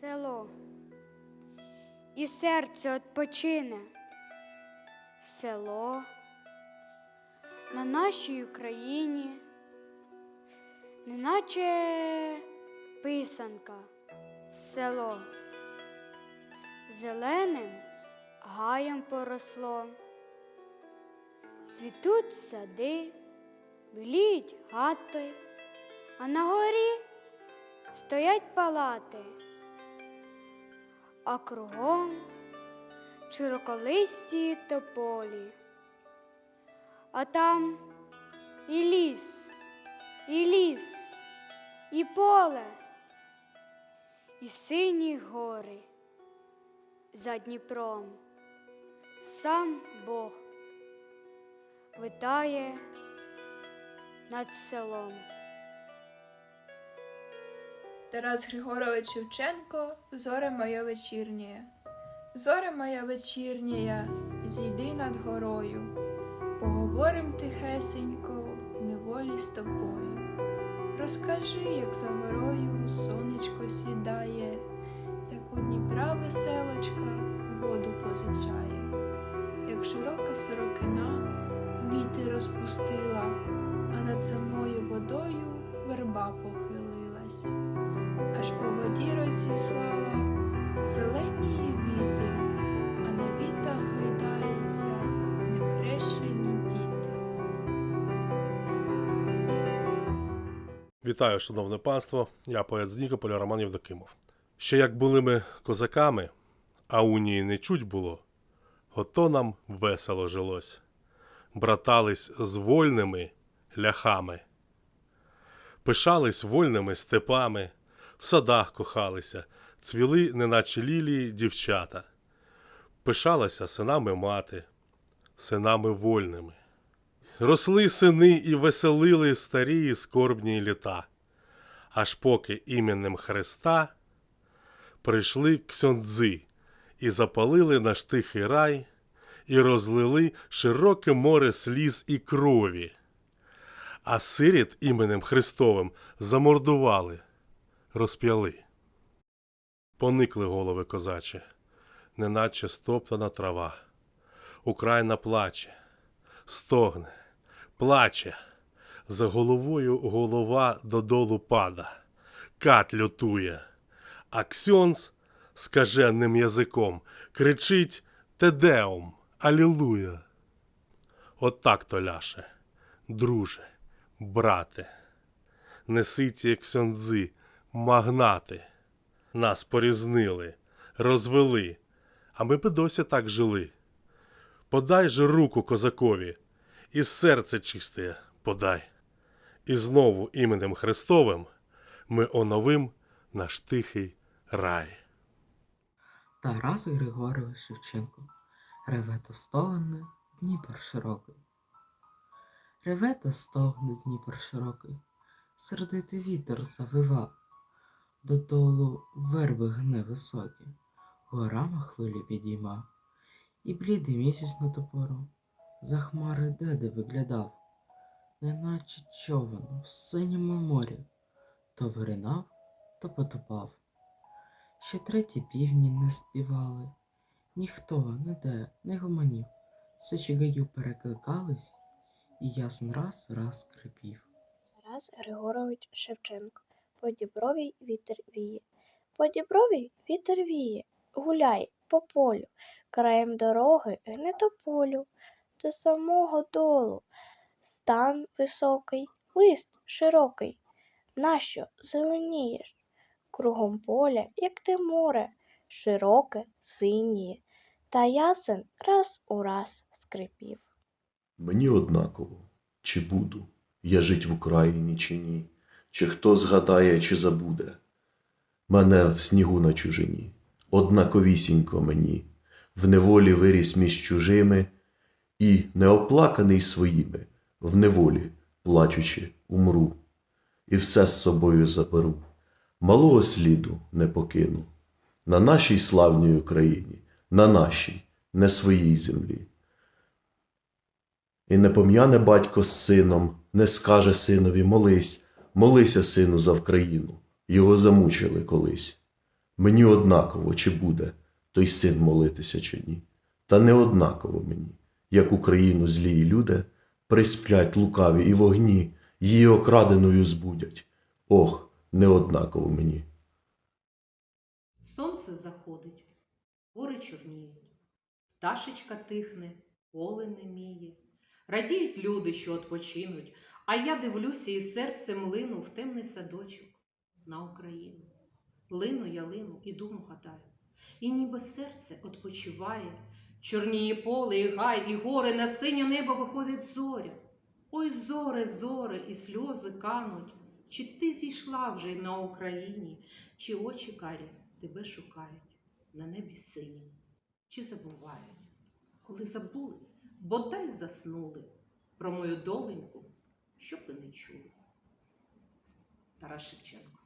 село, і серце відпочине. Село на нашій Україні, неначе писанка, село, зеленим гаєм поросло, цвітуть сади, біліють гати, а на горі стоять палати, а кругом широколисті тополі. А там і ліс, і ліс, і поле, і сині гори за Дніпром. Сам Бог витає над селом. Тарас Григорович Шевченко, зоре моя вечірнє. Зоре моя вечірнія, зійди над горою, поговорим тихесенько в неволі з тобою. Розкажи, як за горою сонечко сідає, як у Дніпра веселочка воду позичає, як широка сорокина віти розпустила, а над самою водою верба похилилась воді розіслала зелені віти, а на вітах гойдаються нехрещені діти. Вітаю, шановне панство. Я поет з Нікополя Роман Євдокимов. Ще як були ми козаками, а унії не чуть було, ото нам весело жилось. Братались з вольними ляхами, пишались вольними степами, в садах кохалися, цвіли, неначе лілії дівчата. Пишалася синами мати, синами вольними. Росли сини і веселили старі і скорбні літа, аж поки іменем Христа прийшли ксьондзи і запалили наш тихий рай, і розлили широке море сліз і крові, а сиріт іменем Христовим замордували, розп'яли. Поникли голови козачі, неначе стоптана трава. Україна плаче, стогне, плаче. За головою голова додолу пада, кат лютує, а ксьонз скаженним язиком кричить Тедеум, Алілуя. От так то ляше, друже, брате, неситі ксьондзи, магнати. Нас порізнили, розвели, а ми би досі так жили. Подай же руку козакові, і серце чисте подай. І знову іменем Христовим ми оновим наш тихий рай. Тарас Григорович Шевченко. Реве та стогне Дніпр широкий. Реве та стогне Дніпр широкий. Сердитий вітер завива. Додолу верби гне високі, горами хвилі підійма. І блідий місяць на ту пору за хмари деде виглядав, неначе човен в синьому морі, то виринав, то потопав. Ще треті півні не співали, ніхто ніде не гомонів, сичі гаю перекликались, і ясен раз раз скрипів. Тарас Григорович Шевченко. По дібровій вітер віє. По дібровій вітер віє. Гуляй по полю, краєм дороги гне тополю, до самого долу. Стан високий, лист широкий. Нащо зеленієш? Кругом поля, як те море, широке, синє, та ясен раз у раз скрипів. Мені однаково, чи буду я жить в Україні, чи ні, чи хто згадає, чи забуде. Мене в снігу на чужині, однаковісінько мені, в неволі виріс між чужими, і, неоплаканий своїми, в неволі, плачучи, умру, і все з собою заберу, малого сліду не покину, на нашій славній Україні, на нашій, не своїй землі. І не пом'яне батько з сином, не скаже синові молись, молися, сину, за Вкраїну. Його замучили колись. Мені однаково, чи буде той син молитися, чи ні. Та не однаково мені, як Україну злії люди присплять лукаві і вогні, її окраденою збудять. Ох, не однаково мені. Сонце заходить, гори чорніють, пташечка тихне, поле неміє. Радіють люди, що odpoчинуть, а я дивлюся і серцем лину в темний садочок на Україну. Лину я лину і думу гадаю, і ніби серце odpoчиває, чорніє поле, і гай, і гори, на синє небо виходить зоря. Ой, зоре, зоре, і сльози кануть. Чи ти зійшла вже на Україні, чи очі карі тебе шукають на небі синім, чи забувають, коли забули, бодай заснули про мою доленьку, щоб і не чули. Тарас Шевченко